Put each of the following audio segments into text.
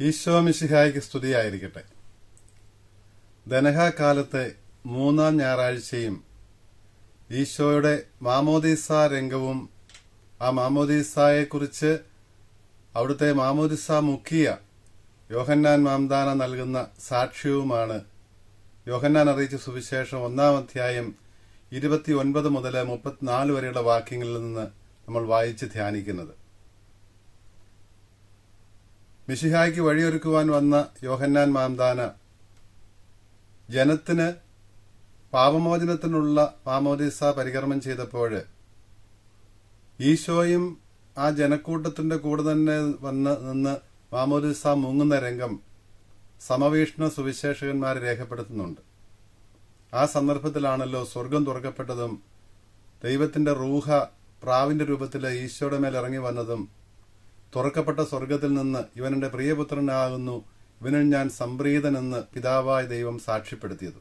ഈശോ മിശിഹായ്ക്ക് സ്തുതിയായിരിക്കട്ടെ. ധനഹാകാലത്തെ മൂന്നാം ഞായറാഴ്ചയും ഈശോയുടെ മാമോദീസ രംഗവും ആ മാമോദീസായെക്കുറിച്ച് അവിടുത്തെ മാമോദിസ മുഖിയ യോഹന്നാൻ മാംദാന നൽകുന്ന സാക്ഷ്യവുമാണ് യോഹന്നാൻ അറിയിച്ച സുവിശേഷം ഒന്നാം അധ്യായം ഇരുപത്തിയൊൻപത് മുതൽ മുപ്പത്തിനാല് വരെയുള്ള വാക്യങ്ങളിൽ നിന്ന് നമ്മൾ വായിച്ച് ധ്യാനിക്കുന്നത്. മിശിഹായ്ക്ക് വഴിയൊരുക്കുവാൻ വന്ന യോഹന്നാൻ മാംദാന ജനത്തിന് പാപമോചനത്തിനുള്ള മാമോദിസ പരികർമ്മം ചെയ്തപ്പോൾ ഈശോയും ആ ജനക്കൂട്ടത്തിന്റെ കൂടെ തന്നെ വന്ന് നിന്ന് മാമോദിസ മുങ്ങുന്ന രംഗം സമവീഷ്ണ സുവിശേഷകന്മാർ രേഖപ്പെടുത്തുന്നുണ്ട്. ആ സന്ദർഭത്തിലാണല്ലോ സ്വർഗം തുറക്കപ്പെട്ടതും ദൈവത്തിന്റെ റൂഹ പ്രാവിന്റെ രൂപത്തിൽ ഈശോയുടെ മേൽ ഇറങ്ങി വന്നതും തുറക്കപ്പെട്ട സ്വർഗത്തിൽ നിന്ന് ഇവനെന്റെ പ്രിയപുത്രനാകുന്നു. ഇവനിൽ ഞാൻ സംപ്രീതനെന്ന് പിതാവായ ദൈവം സാക്ഷ്യപ്പെടുത്തിയത്.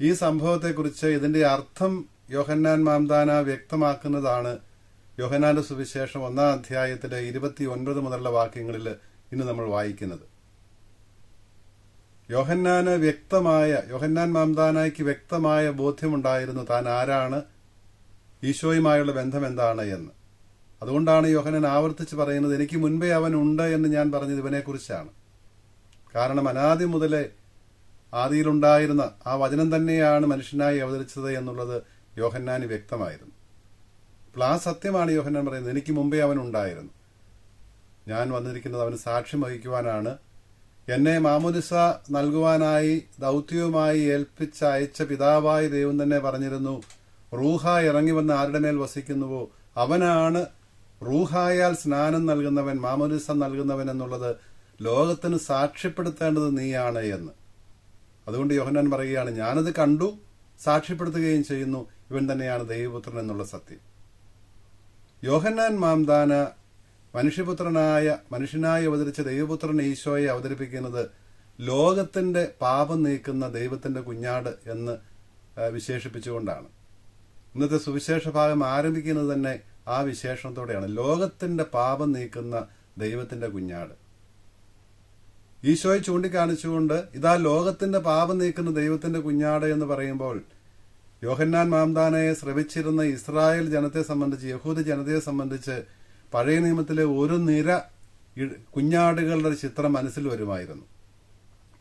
ഈ സംഭവത്തെക്കുറിച്ച് ഇതിന്റെ അർത്ഥം യോഹന്നാൻ മാംദാന വ്യക്തമാക്കുന്നതാണ്. യോഹന്നാന്റെ സുവിശേഷം ഒന്നാം അധ്യായത്തിലെ ഇരുപത്തി ഒൻപത് മുതലുള്ള വാക്യങ്ങളിൽ ഇന്ന് നമ്മൾ വായിക്കുന്നത്. യോഹന്നാന് വ്യക്തമായ യോഹന്നാൻ മാംദാനായ്ക്ക് വ്യക്തമായ ബോധ്യമുണ്ടായിരുന്നു താൻ ആരാണ് ഈശോയുമായുള്ള ബന്ധം എന്താണ് എന്ന്. അതുകൊണ്ടാണ് യോഹനൻ ആവർത്തിച്ച് പറയുന്നത് എനിക്ക് മുൻപേ അവൻ ഉണ്ട് എന്ന് ഞാൻ പറഞ്ഞത് ഇവനെക്കുറിച്ചാണ്. കാരണം അനാദി മുതലേ ആദിയിലുണ്ടായിരുന്ന ആ വചനം തന്നെയാണ് മനുഷ്യനായി അവതരിച്ചത് എന്നുള്ളത് യോഹന്നാന് വ്യക്തമായിരുന്നു. അപ്പോൾ ആ സത്യമാണ് യോഹന്നാൻ പറയുന്നത് എനിക്ക് മുമ്പേ അവൻ ഉണ്ടായിരുന്നു. ഞാൻ വന്നിരിക്കുന്നത് അവന് സാക്ഷ്യം വഹിക്കുവാനാണ്. എന്നെ മാമുനിസ നൽകുവാനായി ദൗത്യവുമായി ഏൽപ്പിച്ച അയച്ച പിതാവായി ദൈവം തന്നെ പറഞ്ഞിരുന്നു റൂഹ ഇറങ്ങി വന്ന് ആരുടെ മേൽ വസിക്കുന്നുവോ? അവനാണ് റൂഹായാൽ സ്നാനം നൽകുന്നവൻ മാമോദിസ നൽകുന്നവൻ എന്നുള്ളത് ലോകത്തിന് സാക്ഷ്യപ്പെടുത്തേണ്ടത് നീയാണ് എന്ന്. അതുകൊണ്ട് യോഹനാൻ പറയുകയാണ് ഞാനത് കണ്ടു സാക്ഷ്യപ്പെടുത്തുകയും ചെയ്യുന്നു. ഇവൻ തന്നെയാണ് ദൈവപുത്രൻ എന്നുള്ള സത്യം. യോഹന്നാൻ മാംദാന മനുഷ്യപുത്രനായ മനുഷ്യനായി അവതരിച്ച ദൈവപുത്രൻ ഈശോയെ അവതരിപ്പിക്കുന്നത് ലോകത്തിന്റെ പാപം നീക്കുന്ന ദൈവത്തിന്റെ കുഞ്ഞാട് എന്ന് വിശേഷിപ്പിച്ചുകൊണ്ടാണ്. ഇന്നത്തെ സുവിശേഷ ഭാഗം ആരംഭിക്കുന്നത് തന്നെ ആ വിശേഷണത്തോടെയാണ്. ലോകത്തിന്റെ പാപം നീക്കുന്ന ദൈവത്തിന്റെ കുഞ്ഞാട്. ഈശോയെ ചൂണ്ടിക്കാണിച്ചുകൊണ്ട് ഇതാ ലോകത്തിന്റെ പാപം നീക്കുന്ന ദൈവത്തിന്റെ കുഞ്ഞാട് എന്ന് പറയുമ്പോൾ യോഹന്നാൻ മാംദാനയെ ശ്രവിച്ചിരുന്ന ഇസ്രായേൽ ജനത്തെ സംബന്ധിച്ച് യഹൂദ ജനതയെ സംബന്ധിച്ച് പഴയ നിയമത്തിലെ ഒരു നിര കുഞ്ഞാടുകളുടെ ചിത്രം മനസ്സിൽ വരുമായിരുന്നു.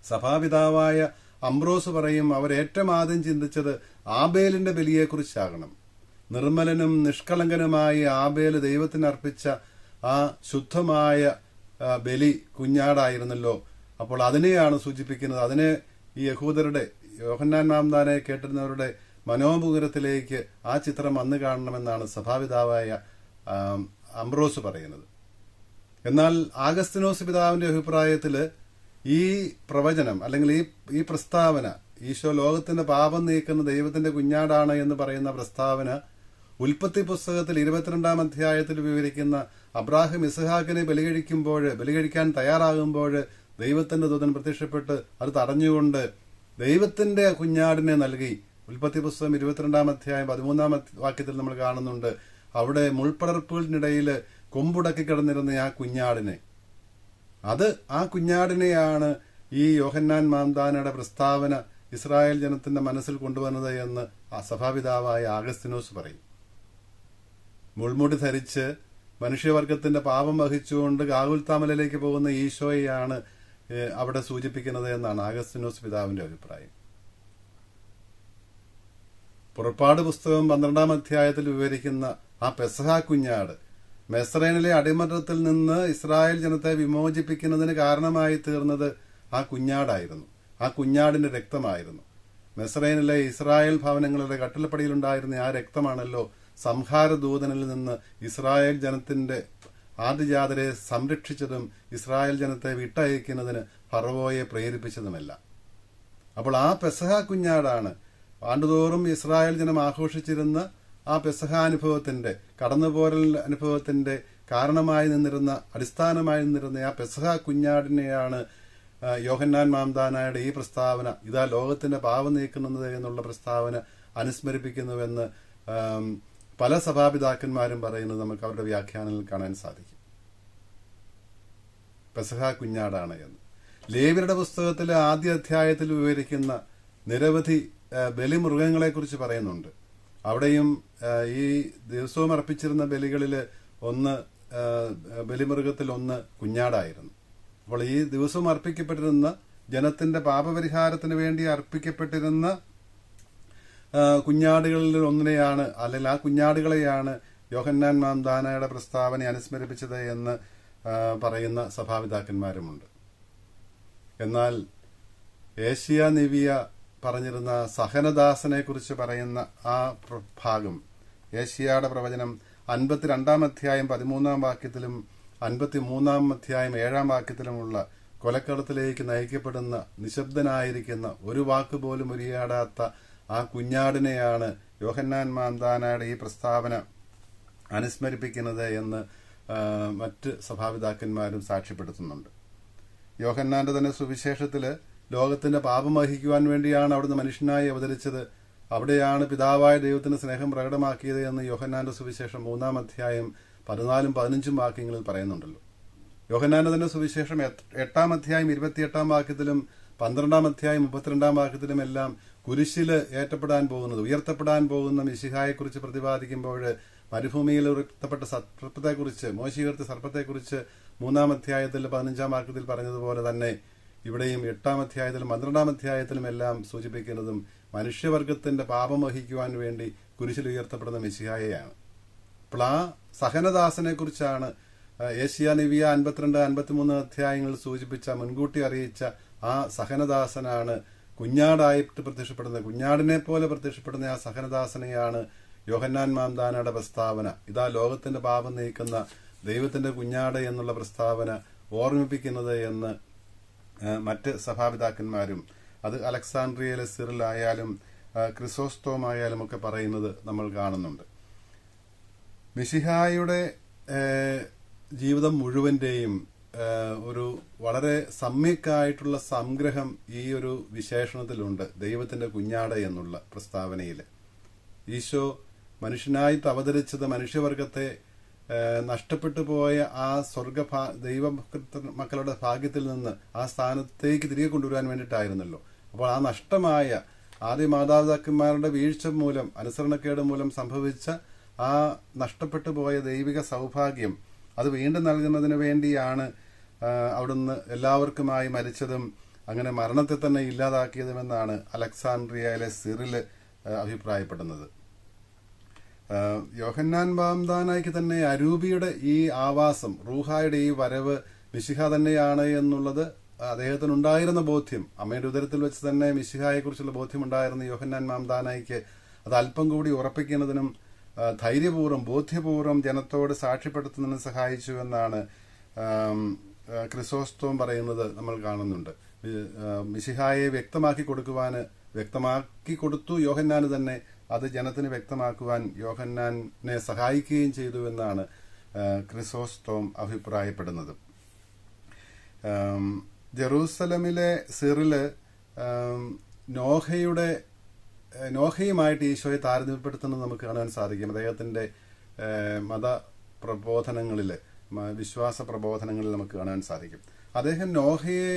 സഭാപിതാവായ അംബ്രോസ് പറയും അവർ ഏറ്റവും ആദ്യം ചിന്തിച്ചത് ആബേലിന്റെ ബലിയെക്കുറിച്ചാകണം. നിർമ്മലനും നിഷ്കളങ്കനുമായ ആബേൽ ദൈവത്തിന് അർപ്പിച്ച ആ ശുദ്ധമായ ബലി കുഞ്ഞാടായിരുന്നല്ലോ. അപ്പോൾ അതിനെയാണ് സൂചിപ്പിക്കുന്നത്. അതിനെ ഈ യഹൂദരുടെ യോഹന്നാൻ മാംദാനെ കേട്ടിരുന്നവരുടെ മനോമുഖരത്തിലേക്ക് ആ ചിത്രം വന്നു കാണണമെന്നാണ് സഭാപിതാവായ അംബ്രോസ് പറയുന്നത്. എന്നാൽ ആഗസ്തിനോസ് പിതാവിന്റെ അഭിപ്രായത്തിൽ ഈ പ്രവചനം അല്ലെങ്കിൽ ഈ ഈ പ്രസ്താവന ഈശോ ലോകത്തിന്റെ പാപം നീക്കുന്ന ദൈവത്തിന്റെ കുഞ്ഞാടാണ് എന്ന് പറയുന്ന പ്രസ്താവന ഉൽപ്പത്തി പുസ്തകത്തിൽ ഇരുപത്തിരണ്ടാം അധ്യായത്തിൽ വിവരിക്കുന്ന അബ്രാഹിം ഇസഹാക്കിനെ ബലികഴിക്കുമ്പോൾ ബലികഴിക്കാൻ തയ്യാറാകുമ്പോൾ ദൈവത്തിന്റെ ദൂതൻ പ്രത്യക്ഷപ്പെട്ട് അത് തടഞ്ഞുകൊണ്ട് ദൈവത്തിന്റെ കുഞ്ഞാടിനെ നൽകി. ഉൽപ്പത്തി പുസ്തകം ഇരുപത്തിരണ്ടാം അധ്യായം പതിമൂന്നാം വാക്യത്തിൽ നമ്മൾ കാണുന്നുണ്ട്. അവിടെ മുൾപ്പടർപ്പുകളിനിടയിൽ കൊമ്പുടക്കി കിടന്നിരുന്ന ആ കുഞ്ഞാടിനെ. അത് ആ കുഞ്ഞാടിനെയാണ് ഈ യോഹന്നാൻ മാന്താനയുടെ പ്രസ്താവന ഇസ്രായേൽ ജനത്തിന്റെ മനസ്സിൽ കൊണ്ടുവന്നത് എന്ന് സഭാപിതാവായ ആഗസ്തിനോസ് പറയും. മുൾമുടി ധരിച്ച് മനുഷ്യവർഗത്തിന്റെ പാപം വഹിച്ചുകൊണ്ട് ഗാകുൽത്താമലയിലേക്ക് പോകുന്ന ഈശോയെയാണ് അവിടെ സൂചിപ്പിക്കുന്നത് എന്നാണ് ആഗസ്റ്റിനോസ് പിതാവിന്റെ അഭിപ്രായം. പുറപ്പാട് പുസ്തകം പന്ത്രണ്ടാം അധ്യായത്തിൽ വിവരിക്കുന്ന ആ പെസഹ കുഞ്ഞാട് മെസ്രൈനിലെ അടിമത്തത്തിൽ നിന്ന് ഇസ്രായേൽ ജനത്തെ വിമോചിപ്പിക്കുന്നതിന് കാരണമായി തീർന്നത് ആ കുഞ്ഞാടായിരുന്നു. ആ കുഞ്ഞാടിന്റെ രക്തമായിരുന്നു. മെസ്രൈനിലെ ഇസ്രായേൽ ഭവനങ്ങളുടെ കട്ടിലപ്പടിയിലുണ്ടായിരുന്ന ആ രക്തമാണല്ലോ സംഹാരദൂതനിൽ നിന്ന് ഇസ്രായേൽ ജനത്തിന്റെ ആദ്യജാതരെ സംരക്ഷിച്ചതും ഇസ്രായേൽ ജനത്തെ വിട്ടയക്കുന്നതിന് ഫറവോയെ പ്രേരിപ്പിച്ചതുമല്ല. അപ്പോൾ ആ പെസഹ കുഞ്ഞാടാണ് ആണ്ടുതോറും ഇസ്രായേൽ ജനം ആഘോഷിച്ചിരുന്ന ആ പെസഹ അനുഭവത്തിന്റെ കടന്നുപോരൽ അനുഭവത്തിന്റെ കാരണമായി നിന്നിരുന്ന അടിസ്ഥാനമായി നിന്നിരുന്ന ആ പെസഹ കുഞ്ഞാടിനെയാണ് യോഹന്നാൻ മാംദാനായുടെ ഈ പ്രസ്താവന ഇതാ ലോകത്തിന്റെ പാവം നീക്കുന്നത് എന്നുള്ള പ്രസ്താവന അനുസ്മരിപ്പിക്കുന്നുവെന്ന് പല സഭാപിതാക്കന്മാരും പറയുന്നത് നമുക്ക് അവരുടെ വ്യാഖ്യാനങ്ങളിൽ കാണാൻ സാധിക്കും. പെസഹ കുഞ്ഞാടാണ് എന്ന്. ലേവിയുടെ പുസ്തകത്തിലെ ആദ്യ അധ്യായത്തിൽ വിവരിക്കുന്ന നിരവധി ബലിമൃഗങ്ങളെക്കുറിച്ച് പറയുന്നുണ്ട്. അവിടെയും ഈ ദിവസവും അർപ്പിച്ചിരുന്ന ബലികളിൽ ഒന്ന് ബലിമൃഗത്തിൽ ഒന്ന് കുഞ്ഞാടായിരുന്നു. അപ്പോൾ ഈ ദിവസവും അർപ്പിക്കപ്പെട്ടിരുന്ന ജനത്തിന്റെ പാപപരിഹാരത്തിന് വേണ്ടി അർപ്പിക്കപ്പെട്ടിരുന്ന കുഞ്ഞാടുകളിൽ ഒന്നിനെയാണ് അല്ലെങ്കിൽ ആ കുഞ്ഞാടുകളെയാണ് യോഹന്നാൻ മാംദാനയുടെ പ്രസ്താവന അനുസ്മരിപ്പിച്ചത് എന്ന് പറയുന്ന സഭാപിതാക്കന്മാരുമുണ്ട്. എന്നാൽ ഏഷ്യ നിവിയ പറഞ്ഞിരുന്ന സഹനദാസനെ കുറിച്ച് പറയുന്ന ആ ഭാഗം ഏഷ്യയുടെ പ്രവചനം അൻപത്തിരണ്ടാം അധ്യായം പതിമൂന്നാം വാക്യത്തിലും അൻപത്തിമൂന്നാം അധ്യായം ഏഴാം വാക്യത്തിലുമുള്ള കൊലക്കളത്തിലേക്ക് നയിക്കപ്പെടുന്ന നിശബ്ദനായിരിക്കുന്ന ഒരു വാക്ക് പോലും ഉരിയാടാത്ത ആ കുഞ്ഞാടിനെയാണ് യോഹന്നാൻ മാന്താനയുടെ ഈ പ്രസ്താവന അനുസ്മരിപ്പിക്കുന്നത് എന്ന് മറ്റ് സഭാപിതാക്കന്മാരും സാക്ഷ്യപ്പെടുത്തുന്നുണ്ട്. യോഹന്നാന്റെ തന്നെ സുവിശേഷത്തിൽ ലോകത്തിന്റെ പാപം വഹിക്കുവാൻ വേണ്ടിയാണ് അവിടുന്ന് മനുഷ്യനായി അവതരിച്ചത്. അവിടെയാണ് പിതാവായ ദൈവത്തിന് സ്നേഹം പ്രകടമാക്കിയത് എന്ന് യോഹന്നാന്റെ സുവിശേഷം മൂന്നാം അധ്യായം പതിനാലും പതിനഞ്ചും വാക്യങ്ങളിൽ പറയുന്നുണ്ടല്ലോ. യോഹന്നാന്റെ തന്നെ സുവിശേഷം എട്ട്- അധ്യായം ഇരുപത്തിയെട്ടാം വാക്യത്തിലും പന്ത്രണ്ടാം അധ്യായം മുപ്പത്തിരണ്ടാം വാക്യത്തിലും എല്ലാം കുരിശിൽ ഏറ്റപ്പെടാൻ പോകുന്നത് ഉയർത്തപ്പെടാൻ പോകുന്ന മിശിഹായെക്കുറിച്ച് പ്രതിപാദിക്കുമ്പോൾ മരുഭൂമിയിൽ ഉയർത്തപ്പെട്ട സർപ്പത്തെക്കുറിച്ച് മോശി ഉയർത്തിയ സർപ്പത്തെക്കുറിച്ച് മൂന്നാം അധ്യായത്തിൽ പതിനഞ്ചാം വാക്യത്തിൽ പറഞ്ഞതുപോലെ തന്നെ ഇവിടെയും എട്ടാം അധ്യായത്തിലും പന്ത്രണ്ടാം അധ്യായത്തിലും എല്ലാം സൂചിപ്പിക്കുന്നതും മനുഷ്യവർഗത്തിന്റെ പാപം വഹിക്കുവാൻ വേണ്ടി കുരിശിൽ ഉയർത്തപ്പെടുന്ന മിശിഹായയാണ്. അപ്പോൾ ആ സഹനദാസനെ കുറിച്ചാണ് ഏഷ്യ നിവിയ അൻപത്തിരണ്ട് അൻപത്തിമൂന്ന് അധ്യായങ്ങൾ സൂചിപ്പിച്ച മുൻകൂട്ടി അറിയിച്ച ആ സഹനദാസനാണ് കുഞ്ഞാടായിട്ട് പ്രത്യക്ഷപ്പെടുന്ന കുഞ്ഞാടിനെ പോലെ പ്രത്യക്ഷപ്പെടുന്ന ആ സഹനദാസനെയാണ് യോഹന്നാൻ മാംദാനയുടെ പ്രസ്താവന. ഇതാ ലോകത്തിന്റെ പാപം നീക്കുന്ന ദൈവത്തിന്റെ കുഞ്ഞാട് എന്നുള്ള പ്രസ്താവന ഓർമ്മിപ്പിക്കുന്നത് എന്ന് മറ്റ് സഭാപിതാക്കന്മാരും അത് അലക്സാണ്ട്രിയയിലെ സിറിലായാലും ക്രിസോസ്തോമായാലും ഒക്കെ പറയുന്നത് നമ്മൾ കാണുന്നുണ്ട്. മിഷിഹായുടെ ജീവിതം മുഴുവന്റെയും ഒരു വളരെ സമ്യക്കായിട്ടുള്ള സംഗ്രഹം ഈ ഒരു വിശേഷണത്തിലുണ്ട്. ദൈവത്തിന്റെ കുഞ്ഞാട് എന്നുള്ള പ്രസ്താവനയിൽ ഈശോ മനുഷ്യനായി അവതരിച്ചത് മനുഷ്യവർഗത്തെ നഷ്ടപ്പെട്ടു പോയ ആ സ്വർഗ ദൈവ മക്കളുടെ ഭാഗ്യത്തിൽ നിന്ന് ആ സ്ഥാനത്തേക്ക് തിരികെ കൊണ്ടുവരാൻ വേണ്ടിയിട്ടായിരുന്നല്ലോ. അപ്പോൾ ആ നഷ്ടമായ ആദ്യ മാതാപിതാക്കന്മാരുടെ വീഴ്ച മൂലം അനുസരണക്കേട് മൂലം സംഭവിച്ച ആ നഷ്ടപ്പെട്ടു പോയ ദൈവിക സൗഭാഗ്യം അത് വീണ്ടും നൽകുന്നതിന് വേണ്ടിയാണ് അവിടുന്ന് എല്ലാവർക്കുമായി മരിച്ചതും അങ്ങനെ മരണത്തെ തന്നെ ഇല്ലാതാക്കിയതുമെന്നാണ് അലക്സാണ്ട്രിയയിലെ സിറിൽ അഭിപ്രായപ്പെടുന്നത്. യോഹന്നാൻ ബാംദാനായ്ക്ക് തന്നെ അരൂപിയുടെ ഈ ആവാസം റൂഹായുടെ ഈ വരവ് മിശിഹ തന്നെയാണ് എന്നുള്ളത് അദ്ദേഹത്തിന് ഉണ്ടായിരുന്ന ബോധ്യം. അമ്മയുടെ ഉദരത്തിൽ വെച്ച് തന്നെ മിശിഹായെക്കുറിച്ചുള്ള ബോധ്യം ഉണ്ടായിരുന്ന യോഹന്നാൻ മാംദാനായിക്ക് അത് അല്പം കൂടി ഉറപ്പിക്കുന്നതിനും ധൈര്യപൂർവം ബോധ്യപൂർവം ജനത്തോട് സാക്ഷ്യപ്പെടുത്തുന്നതിനും സഹായിച്ചു എന്നാണ് ക്രിസോസ്തോം പറയുന്നത് നമ്മൾ കാണുന്നുണ്ട്. മിശിഹായെ വ്യക്തമാക്കി കൊടുക്കുവാൻ വ്യക്തമാക്കി കൊടുത്തു. യോഹന്നാന് തന്നെ അത് ജനത്തിന് വ്യക്തമാക്കുവാൻ യോഹന്നാനെ സഹായിക്കുകയും ചെയ്തു എന്നാണ് ആ, ക്രിസോസ്തോം അഭിപ്രായപ്പെടുന്നത്. ജറൂസലമിലെ സിറിൽ നോഹയുടെ നോഹയുമായിട്ട് ഈശോയെ താരതമ്യപ്പെടുത്തുന്നത് നമുക്ക് കാണാൻ സാധിക്കും. അദ്ദേഹത്തിന്റെ മത പ്രബോധനങ്ങളിൽ. മ- വിശ്വാസ പ്രബോധനങ്ങളിൽ നമുക്ക് കാണാൻ സാധിക്കും. അദ്ദേഹം നോഹയെ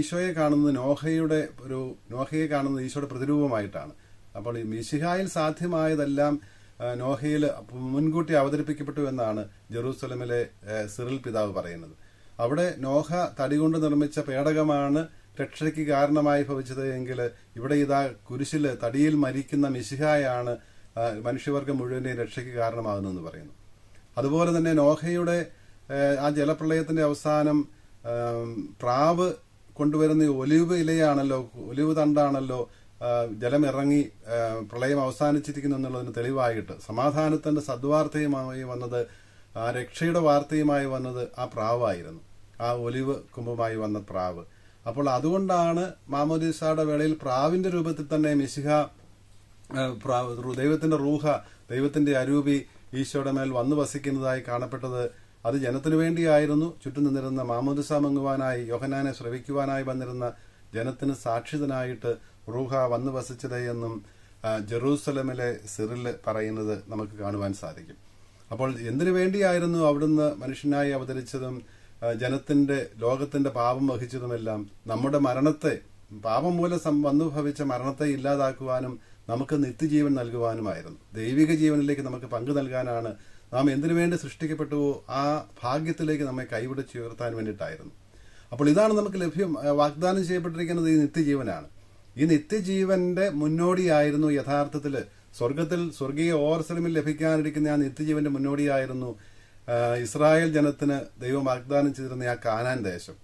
ഈശോയെ കാണുന്നത് നോഹയുടെ ഒരു നോഹയെ കാണുന്നത് ഈശോയുടെ പ്രതിരൂപമായിട്ടാണ്. അപ്പോൾ ഈ മിശിഹായിൽ സാധ്യമായതെല്ലാം നോഹയിൽ മുൻകൂട്ടി അവതരിപ്പിക്കപ്പെട്ടു എന്നാണ് ജെറൂസലമിലെ സിറിൽ പിതാവ് പറയുന്നത്. അവിടെ നോഹ തടി കൊണ്ട് നിർമ്മിച്ച പേടകമാണ് രക്ഷയ്ക്ക് കാരണമായി ഭവിച്ചത് എങ്കിൽ ഇവിടെ ഇതാ കുരിശിൽ തടിയിൽ മരിക്കുന്ന മിശിഹായാണ് മനുഷ്യവർഗം മുഴുവനെയും രക്ഷയ്ക്ക് കാരണമാകുന്നതെന്ന് പറയുന്നു. അതുപോലെ തന്നെ നോഹയുടെ ആ ജലപ്രളയത്തിന്റെ അവസാനം പ്രാവ് കൊണ്ടുവരുന്ന ഒലിവ് ഇലയാണല്ലോ ഒലിവ് തണ്ടാണല്ലോ ജലം ജലമിറങ്ങി പ്രളയം അവസാനിച്ചിരിക്കുന്നു എന്നുള്ളതിന് തെളിവായിട്ട്. സമാധാനത്തിന്റെ സദ്വാർത്തയുമായി വന്നത് ആ രക്ഷയുടെ വാർത്തയുമായി വന്നത് ആ പ്രാവായിരുന്നു. ആ ഒലിവ് കുമ്പുമായി വന്ന പ്രാവ്. അപ്പോൾ അതുകൊണ്ടാണ് മാമോദീസയുടെ വേളയിൽ പ്രാവിന്റെ രൂപത്തിൽ തന്നെ മിശിഹ ദൈവത്തിന്റെ റൂഹ ദൈവത്തിന്റെ അരൂപി ഈശോയുടെ മേൽ വന്നു വസിക്കുന്നതായി കാണപ്പെട്ടത് അത് ജനത്തിനു വേണ്ടിയായിരുന്നു. ചുറ്റും നിന്നിരുന്ന മാമോദിസ മങ്ങുവാനായി യോഹനാനെ ശ്രവിക്കുവാനായി വന്നിരുന്ന ജനത്തിന് സാക്ഷിതനായിട്ട് റൂഹ വന്നു വസിച്ചത് എന്നും സിറിൽ ജെറൂസലമിലെ സിറിൽ പറയുന്നത് നമുക്ക് കാണുവാൻ സാധിക്കും. അപ്പോൾ എന്തിനു വേണ്ടിയായിരുന്നു അവിടുന്ന് മനുഷ്യനായി അവതരിച്ചതും ജനത്തിന്റെ ലോകത്തിന്റെ പാപം വഹിച്ചതുമെല്ലാം? നമ്മുടെ മരണത്തെ പാപം മൂലം വന്നുഭവിച്ച വന്നു ഭവിച്ച മരണത്തെ ഇല്ലാതാക്കുവാനും നമുക്ക് നിത്യജീവൻ നൽകുവാനുമായിരുന്നു. ദൈവിക ജീവനിലേക്ക് നമുക്ക് പങ്കു നൽകാനാണ് നാം എന്തിനു വേണ്ടി സൃഷ്ടിക്കപ്പെട്ടുവോ ആ ഭാഗ്യത്തിലേക്ക് നമ്മെ കൈപിടിച്ച് ഉയർത്താൻ വേണ്ടിയിട്ടായിരുന്നു. അപ്പോൾ ഇതാണ് നമുക്ക് ലഭ്യം വാഗ്ദാനം ചെയ്യപ്പെട്ടിരിക്കുന്നത് ഈ നിത്യജീവനാണ്. ഈ നിത്യജീവന്റെ മുന്നോടിയായിരുന്നു യഥാർത്ഥത്തിൽ സ്വർഗത്തിൽ സ്വർഗീയ ഓർസലമിൽ ലഭിക്കാനിരിക്കുന്ന ആ നിത്യജീവന്റെ മുന്നോടിയായിരുന്നു ഇസ്രായേൽ ജനത്തിന് ദൈവം വാഗ്ദാനം ചെയ്തിരുന്ന ആ കാനാൻ ദേശം.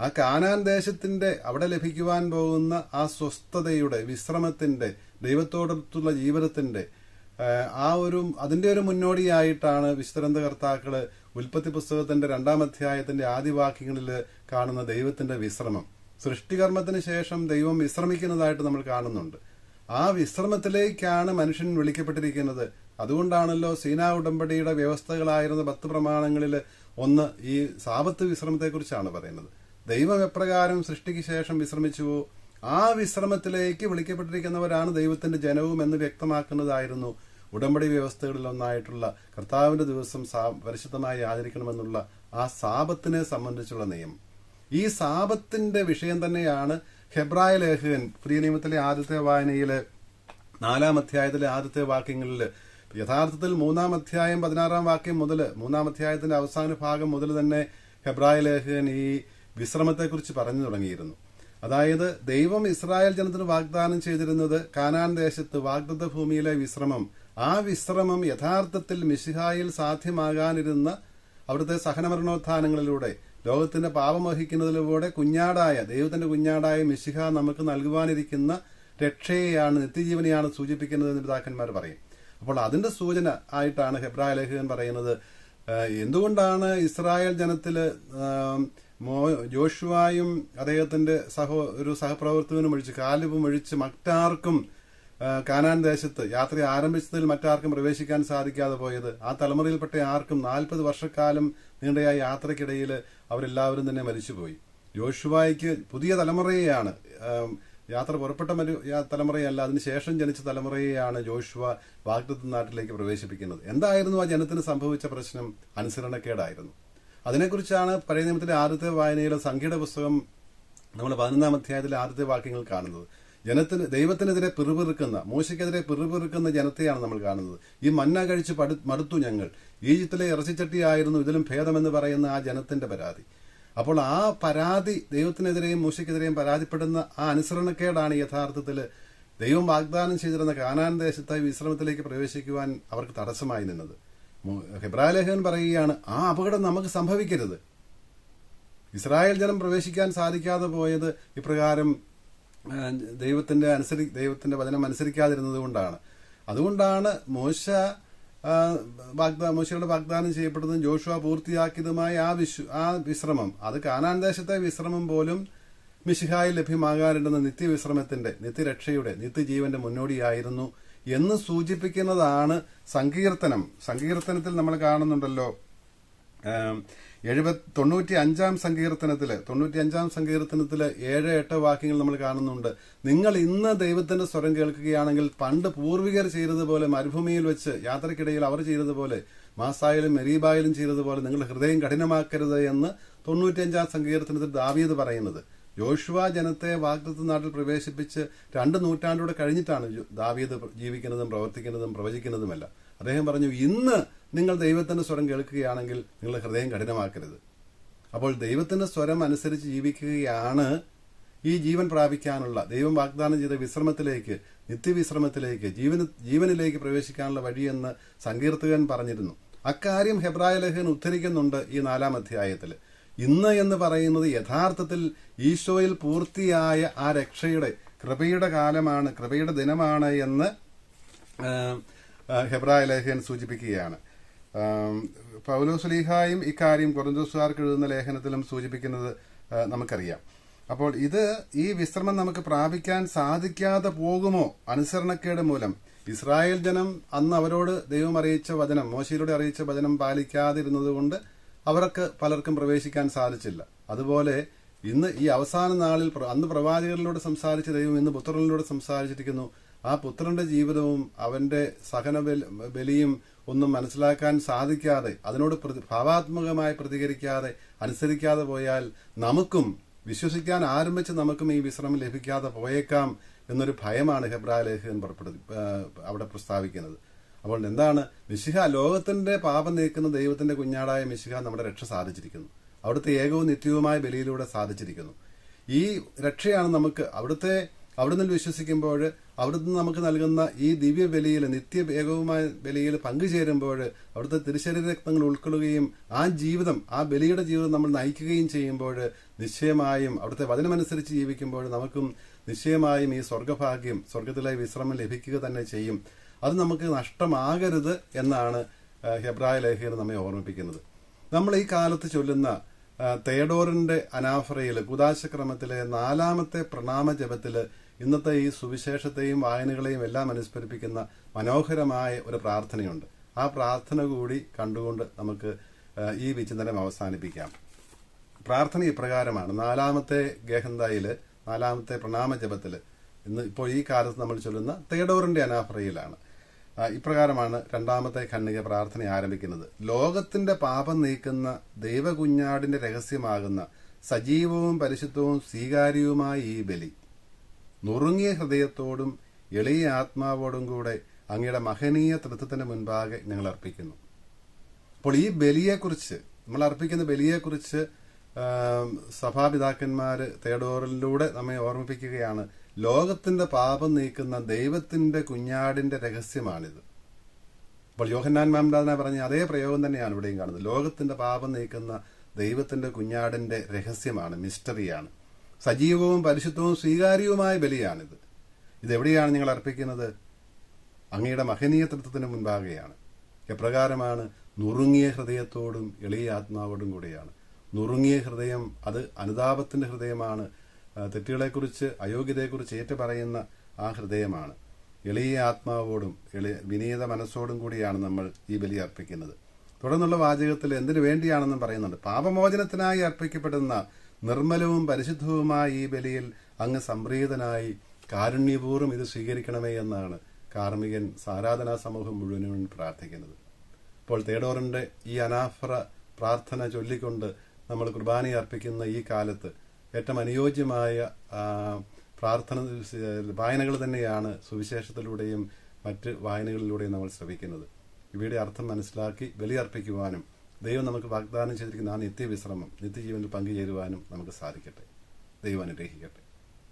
ആ കാനാൻ ദേശത്തിന്റെ അവിടെ ലഭിക്കുവാൻ പോകുന്ന ആ സ്വസ്ഥതയുടെ വിശ്രമത്തിന്റെ ദൈവത്തോടൊത്തുള്ള ജീവിതത്തിന്റെ ആ, ഒരു അതിന്റെ ഒരു മുന്നോടിയായിട്ടാണ് വിശുദ്ധഗ്രന്ഥകർത്താക്കൾ ഉൽപ്പത്തി പുസ്തകത്തിന്റെ രണ്ടാം അധ്യായത്തിന്റെ ആദിവാക്യങ്ങളിൽ കാണുന്ന ദൈവത്തിന്റെ വിശ്രമം. സൃഷ്ടികർമ്മത്തിന് ശേഷം ദൈവം വിശ്രമിക്കുന്നതായിട്ട് നമ്മൾ കാണുന്നുണ്ട്. ആ വിശ്രമത്തിലേക്കാണ് മനുഷ്യൻ വിളിക്കപ്പെട്ടിരിക്കുന്നത്. അതുകൊണ്ടാണല്ലോ സീനാ ഉടമ്പടിയുടെ വ്യവസ്ഥകളായിരുന്ന പത്ത് പ്രമാണങ്ങളിൽ ഒന്ന് ഈ സാപത്ത് വിശ്രമത്തെക്കുറിച്ചാണ് പറയുന്നത്. ദൈവം എപ്രകാരം സൃഷ്ടിക്ക് ശേഷം വിശ്രമിച്ചുവോ? ആ വിശ്രമത്തിലേക്ക് വിളിക്കപ്പെട്ടിരിക്കുന്നവരാണ് ദൈവത്തിന്റെ ജനവും എന്ന് വ്യക്തമാക്കുന്നതായിരുന്നു ഉടമ്പടി വ്യവസ്ഥകളിൽ ഒന്നായിട്ടുള്ള കർത്താവിന്റെ ദിവസം പരിശുദ്ധമായി ആചരിക്കണമെന്നുള്ള ആ സാപത്തിനെ സംബന്ധിച്ചുള്ള നിയമം. ഈ സാപത്തിന്റെ വിഷയം തന്നെയാണ് ഹെബ്രായ ലേഖകൻ പുതിയ നിയമത്തിലെ ആദ്യത്തെ വായനയിൽ നാലാം അധ്യായത്തിലെ ആദ്യത്തെ വാക്യങ്ങളിൽ യഥാർത്ഥത്തിൽ മൂന്നാം അധ്യായം പതിനാറാം വാക്യം മുതൽ മൂന്നാം അധ്യായത്തിന്റെ അവസാന ഭാഗം മുതൽ തന്നെ ഹെബ്രായ ലേഖകൻ ഈ വിശ്രമത്തെക്കുറിച്ച് പറഞ്ഞു തുടങ്ങിയിരുന്നു. അതായത് ദൈവം ഇസ്രായേൽ ജനത്തിന് വാഗ്ദാനം ചെയ്തിരുന്നത് കാനാൻ ദേശത്ത് വാഗ്ദത്ത ഭൂമിയിലെ വിശ്രമം ആ വിശ്രമം യഥാർത്ഥത്തിൽ മിശിഹായിൽ സാധ്യമാകാനിരുന്ന അവിടുത്തെ സഹനമരണോത്ഥാനങ്ങളിലൂടെ ലോകത്തിന്റെ പാപം വഹിക്കുന്നതിലൂടെ കുഞ്ഞാടായ ദൈവത്തിന്റെ കുഞ്ഞാടായ മിശിഹ നമുക്ക് നൽകുവാനിരിക്കുന്ന രക്ഷയെയാണ് നിത്യജീവനെയാണ് സൂചിപ്പിക്കുന്നത് എന്ന് പിതാക്കന്മാർ പറയും. അപ്പോൾ അതിന്റെ സൂചന ആയിട്ടാണ് ഹെബ്രായ ലേഖകൻ പറയുന്നത്. എന്തുകൊണ്ടാണ് ഇസ്രായേൽ ജനത്തിൽ മോ- ജോഷുവായും അദ്ദേഹത്തിന്റെ സഹോ ഒരു സഹപ്രവർത്തകനും ഒഴിച്ച് കാലിബും ഒഴിച്ച് മറ്റാർക്കും കാനാൻ ദേശത്ത് യാത്ര ആരംഭിച്ചതിൽ മറ്റാർക്കും പ്രവേശിക്കാൻ സാധിക്കാതെ പോയത്. ആ തലമുറയിൽപ്പെട്ട ആർക്കും നാൽപ്പത് വർഷക്കാലം നീണ്ട ആ യാത്രക്കിടയിൽ അവരെല്ലാവരും തന്നെ മരിച്ചുപോയി. ജോഷുവായിക്ക് പുതിയ തലമുറയെയാണ് യാത്ര പുറപ്പെട്ട മരു തലമുറയല്ല അതിനുശേഷം ജനിച്ച തലമുറയെയാണ് ജോഷുവ വാഗ്ദത്ത് നാട്ടിലേക്ക് പ്രവേശിപ്പിക്കുന്നത്. എന്തായിരുന്നു ആ ജനത്തിന് സംഭവിച്ച പ്രശ്നം? അനുസരണക്കേടായിരുന്നു. അതിനെക്കുറിച്ചാണ് പഴയ നിയമത്തിലെ ആദ്യത്തെ വായനയിലെ സംഖ്യയുടെ പുസ്തകം നമ്മൾ പതിനൊന്നാം അധ്യായത്തിലെ ആദ്യത്തെ വാക്യങ്ങൾ കാണുന്നത്. ജനത്തിന് ദൈവത്തിനെതിരെ പിറുപിറുക്കുന്ന മൂശയ്ക്കെതിരെ പിറുപിറുക്കുന്ന ജനത്തെയാണ് നമ്മൾ കാണുന്നത്. ഈ മന്ന കഴിച്ച് പടു- മടുത്തു ഞങ്ങൾ. ഈജിപ്തിലെ ഇറച്ചിച്ചട്ടിയായിരുന്നു ഇതിലും ഭേദമെന്ന് പറയുന്ന ആ ജനത്തിന്റെ പരാതി. അപ്പോൾ ആ പരാതി ദൈവത്തിനെതിരെയും മൂശയ്ക്കെതിരെയും പരാതിപ്പെടുന്ന ആ അനുസരണക്കേടാണ് യഥാർത്ഥത്തിൽ ദൈവം വാഗ്ദാനം ചെയ്തിരുന്ന കാനാൻ ദേശത്തെ വിശ്രമത്തിലേക്ക് പ്രവേശിക്കുവാൻ അവർക്ക് തടസ്സമായി നിന്നത്. ഹെബ്രാലേഖകൻ പറയുകയാണ് ആ അപകടം നമുക്ക് സംഭവിക്കരുത്. ഇസ്രായേൽ ജനം പ്രവേശിക്കാൻ സാധിക്കാതെ പോയത് ഇപ്രകാരം ദൈവത്തിന്റെ അനുസരി ദൈവത്തിന്റെ വചനം അനുസരിക്കാതിരുന്നത് കൊണ്ടാണ്. അതുകൊണ്ടാണ് മോശ മോശയുടെ വാഗ്ദാനം ചെയ്യപ്പെട്ടതും ജോഷുവ പൂർത്തിയാക്കിയതുമായ ആ വിശ്വ ആ വിശ്രമം. അത് കാനാൻ ദേശത്തെ വിശ്രമം പോലും മിശിഹായി ലഭ്യമാകാറുണ്ടെന്ന നിത്യവിശ്രമത്തിന്റെ നിത്യരക്ഷയുടെ നിത്യജീവന്റെ മുന്നോടിയായിരുന്നു എന്ന് സൂചിപ്പിക്കുന്നതാണ് സങ്കീർത്തനം. സങ്കീർത്തനത്തിൽ നമ്മൾ കാണുന്നുണ്ടല്ലോ. എഴുപത് തൊണ്ണൂറ്റി അഞ്ചാം സങ്കീർത്തനത്തിൽ തൊണ്ണൂറ്റി അഞ്ചാം സങ്കീർത്തനത്തിൽ ഏഴ് എട്ട് വാക്യങ്ങൾ നമ്മൾ കാണുന്നുണ്ട്. നിങ്ങൾ ഇന്ന് ദൈവത്തിന്റെ സ്വരം കേൾക്കുകയാണെങ്കിൽ പണ്ട് പൂർവികർ ചെയ്തതുപോലെ മരുഭൂമിയിൽ വെച്ച് യാത്രക്കിടയിൽ അവർ ചെയ്തതുപോലെ മാസായാലും മെരീബായാലും ചെയ്തതുപോലെ നിങ്ങൾ ഹൃദയം കഠിനമാക്കരുത് എന്ന് തൊണ്ണൂറ്റിയഞ്ചാം സങ്കീർത്തനത്തിൽ ദാവീദ് പറയുന്നത്. യോശുവ ജനത്തെ വാഗ്ദത്ത നാട്ടിൽ പ്രവേശിപ്പിച്ച് രണ്ട് നൂറ്റാണ്ടൂടെ കഴിഞ്ഞിട്ടാണ് ദാവീദ് ജീവിക്കുന്നതും പ്രവർത്തിക്കുന്നതും പ്രവചിക്കുന്നതുമല്ല. അദ്ദേഹം പറഞ്ഞു ഇന്ന് നിങ്ങൾ ദൈവത്തിന്റെ സ്വരം കേൾക്കുകയാണെങ്കിൽ നിങ്ങൾ ഹൃദയം കഠിനമാക്കരുത്. അപ്പോൾ ദൈവത്തിന്റെ സ്വരം അനുസരിച്ച് ജീവിക്കുകയാണ് ഈ ജീവൻ പ്രാപിക്കാനുള്ള ദൈവം വാഗ്ദാനം ചെയ്ത വിശ്രമത്തിലേക്ക് നിത്യവിശ്രമത്തിലേക്ക് ജീവന ജീവനിലേക്ക് പ്രവേശിക്കാനുള്ള വഴിയെന്ന് സങ്കീർത്തകൻ പറഞ്ഞിരുന്നു. അക്കാര്യം ഹെബ്രായ ലഹൻ ഉദ്ധരിക്കുന്നുണ്ട് ഈ നാലാം അധ്യായത്തിൽ. ഇന്ന് എന്ന് പറയുന്നത് യഥാർത്ഥത്തിൽ ഈശോയിൽ പൂർത്തിയായ ആ രക്ഷയുടെ കൃപയുടെ കാലമാണ് കൃപയുടെ ദിനമാണ് എന്ന് ഹെബ്രായ ലേഖകൻ സൂചിപ്പിക്കുകയാണ്. പൗലോസ്ലീഹായും ഇക്കാര്യം കൊറന്തോസുകാർക്ക് എഴുതുന്ന ലേഖനത്തിലും സൂചിപ്പിക്കുന്നത് നമുക്കറിയാം. അപ്പോൾ ഇത് ഈ വിശ്രമം നമുക്ക് പ്രാപിക്കാൻ സാധിക്കാതെ പോകുമോ? അനുസരണക്കേട് മൂലം. ഇസ്രായേൽ ജനം അന്ന് അവരോട് ദൈവം അറിയിച്ച വചനം മോശയിലൂടെ അറിയിച്ച വചനം പാലിക്കാതിരുന്നതുകൊണ്ട് അവർക്ക് പലർക്കും പ്രവേശിക്കാൻ സാധിച്ചില്ല. അതുപോലെ ഇന്ന് ഈ അവസാന നാളിൽ അന്ന് പ്രവാചകരിലൂടെ സംസാരിച്ച ദൈവം ഇന്ന് പുത്രനിലൂടെ സംസാരിച്ചിരിക്കുന്നു. ആ പുത്രന്റെ ജീവിതവും അവന്റെ സഹന ബലിയും ഒന്നും മനസ്സിലാക്കാൻ സാധിക്കാതെ അതിനോട് ഭാവാത്മകമായി പ്രതികരിക്കാതെ അനുസരിക്കാതെ പോയാൽ നമുക്കും വിശ്വസിക്കാൻ ആരംഭിച്ച് നമുക്കും ഈ വിശ്രമം ലഭിക്കാതെ പോയേക്കാം എന്നൊരു ഭയമാണ് ഹെബ്രായ ലേഖകൻ അവിടെ പ്രസ്താവിക്കുന്നത്. അപ്പോൾ എന്താണ്? മിശിഹ ലോകത്തിന്റെ പാപം നീക്കുന്ന ദൈവത്തിന്റെ കുഞ്ഞാടായ മിശിഹ നമ്മുടെ രക്ഷ സാധിച്ചിരിക്കുന്നു. അവിടുത്തെ ഏകവും നിത്യവുമായ ബലിയിലൂടെ സാധിച്ചിരിക്കുന്നു. ഈ രക്ഷയാണ് നമുക്ക് അവിടുത്തെ അവിടുന്ന് വിശ്വസിക്കുമ്പോൾ അവിടുന്ന് നമുക്ക് നൽകുന്ന ഈ ദിവ്യ ബലിയിൽ നിത്യ ഏകവുമായ ബലിയിൽ പങ്കുചേരുമ്പോൾ അവിടുത്തെ തിരുശരീര രക്തങ്ങൾ ഉൾക്കൊള്ളുകയും ആ ജീവിതം ആ ബലിയുടെ ജീവിതം നമ്മൾ നയിക്കുകയും ചെയ്യുമ്പോൾ നിശ്ചയമായും അവിടുത്തെ വചനമനുസരിച്ച് ജീവിക്കുമ്പോൾ നമുക്കും നിശ്ചയമായും ഈ സ്വർഗഭാഗ്യം സ്വർഗത്തിലെ വിശ്രമം ലഭിക്കുക തന്നെ ചെയ്യും. അത് നമുക്ക് നഷ്ടമാകരുത് എന്നാണ് ഹെബ്രായ ലേഖനം നമ്മെ ഓർമ്മിപ്പിക്കുന്നത്. നമ്മൾ ഈ കാലത്ത് ചൊല്ലുന്ന തേഡോറിന്റെ അനാഫറയിൽ കുദാശക്രമത്തിലെ നാലാമത്തെ പ്രണാമ ജപത്തിൽ ഇന്നത്തെ ഈ സുവിശേഷത്തെയും വായനകളെയും എല്ലാം അനുസ്മരിപ്പിക്കുന്ന മനോഹരമായ ഒരു പ്രാർത്ഥനയുണ്ട്. ആ പ്രാർത്ഥന കൂടി കണ്ടുകൊണ്ട് നമുക്ക് ഈ വിചിന്തനം അവസാനിപ്പിക്കാം. പ്രാർത്ഥന ഇപ്രകാരമാണ്. നാലാമത്തെ ഗേഹന്തായിൽ നാലാമത്തെ പ്രണാമ ജപത്തിൽ ഇന്ന് ഇപ്പോൾ ഈ കാലത്ത് നമ്മൾ ചൊല്ലുന്ന തേഡോറിന്റെ അനാഫറയിലാണ്. ഇപ്രകാരമാണ് രണ്ടാമത്തെ ഖണ്ണിക പ്രാർത്ഥന ആരംഭിക്കുന്നത്. ലോകത്തിന്റെ പാപം നീക്കുന്ന ദൈവകുഞ്ഞാടിന്റെ രഹസ്യമാകുന്ന സജീവവും പരിശുദ്ധവും സ്വീകാര്യവുമായ ഈ ബലി നുറുങ്ങിയ ഹൃദയത്തോടും എളിയ ആത്മാവോടും കൂടെ അങ്ങയുടെ മഹനീയ തൃത്വത്തിന് മുൻപാകെ ഞങ്ങൾ അർപ്പിക്കുന്നു. അപ്പോൾ ഈ ബലിയെക്കുറിച്ച് നമ്മൾ അർപ്പിക്കുന്ന ബലിയെക്കുറിച്ച് സഭാപിതാക്കന്മാർ തേടോറിലൂടെ നമ്മെ ഓർമ്മിപ്പിക്കുകയാണ് ലോകത്തിന്റെ പാപം നീക്കുന്ന ദൈവത്തിന്റെ കുഞ്ഞാടിന്റെ രഹസ്യമാണിത്. അപ്പോൾ യോഹന്നാൻ മാംദാന പറഞ്ഞ അതേ പ്രയോഗം തന്നെയാണ് ഇവിടെയും കാണുന്നത്. ലോകത്തിന്റെ പാപം നീക്കുന്ന ദൈവത്തിന്റെ കുഞ്ഞാടിന്റെ രഹസ്യമാണ് മിസ്റ്ററിയാണ്. സജീവവും പരിശുദ്ധവും സ്വീകാര്യവുമായ ബലിയാണിത്. ഇതെവിടെയാണ് നിങ്ങൾ അർപ്പിക്കുന്നത്? അങ്ങയുടെ മഹനീയ തൃത്വത്തിന് മുൻപാകെയാണ്. എപ്രകാരമാണ്? നുറുങ്ങിയ ഹൃദയത്തോടും എളിയ ആത്മാവോടും കൂടിയാണ്. നുറുങ്ങിയ ഹൃദയം അത് അനുതാപത്തിന്റെ ഹൃദയമാണ്. തെറ്റുകളെക്കുറിച്ച് അയോഗ്യതയെക്കുറിച്ച് ഏറ്റു പറയുന്ന ആ ഹൃദയമാണ്. എളിയ ആത്മാവോടും എളിയ വിനീത മനസ്സോടും കൂടിയാണ് നമ്മൾ ഈ ബലി അർപ്പിക്കുന്നത്. തുടർന്നുള്ള വാചകത്തിൽ എന്തിനു വേണ്ടിയാണെന്നും പറയുന്നുണ്ട്. പാപമോചനത്തിനായി അർപ്പിക്കപ്പെടുന്ന നിർമ്മലവും പരിശുദ്ധവുമായ ഈ ബലിയിൽ അങ്ങ് സംപ്രീതനായി കാരുണ്യപൂർവം ഇത് സ്വീകരിക്കണമേ എന്നാണ് കാർമികൻ സാരാധനാ സമൂഹം മുഴുവനും പ്രാർത്ഥിക്കുന്നത്. അപ്പോൾ തേടോറിന്റെ ഈ അനാഫ്ര പ്രാർത്ഥന ചൊല്ലിക്കൊണ്ട് നമ്മൾ കുർബാന അർപ്പിക്കുന്ന ഈ കാലത്ത് ഏറ്റവും അനുയോജ്യമായ പ്രാർത്ഥന വായനകൾ തന്നെയാണ് സുവിശേഷത്തിലൂടെയും മറ്റ് വായനകളിലൂടെയും നമ്മൾ ശ്രമിക്കുന്നത് ഇവയുടെ അർത്ഥം മനസ്സിലാക്കി ബലിയർപ്പിക്കുവാനും ദൈവം നമുക്ക് വാഗ്ദാനം ചെയ്തിരിക്കുന്ന ആ നിത്യവിശ്രമം നിത്യജീവനിൽ പങ്കുചേരുവാനും നമുക്ക് സാധിക്കട്ടെ. ദൈവം അനുഗ്രഹിക്കട്ടെ.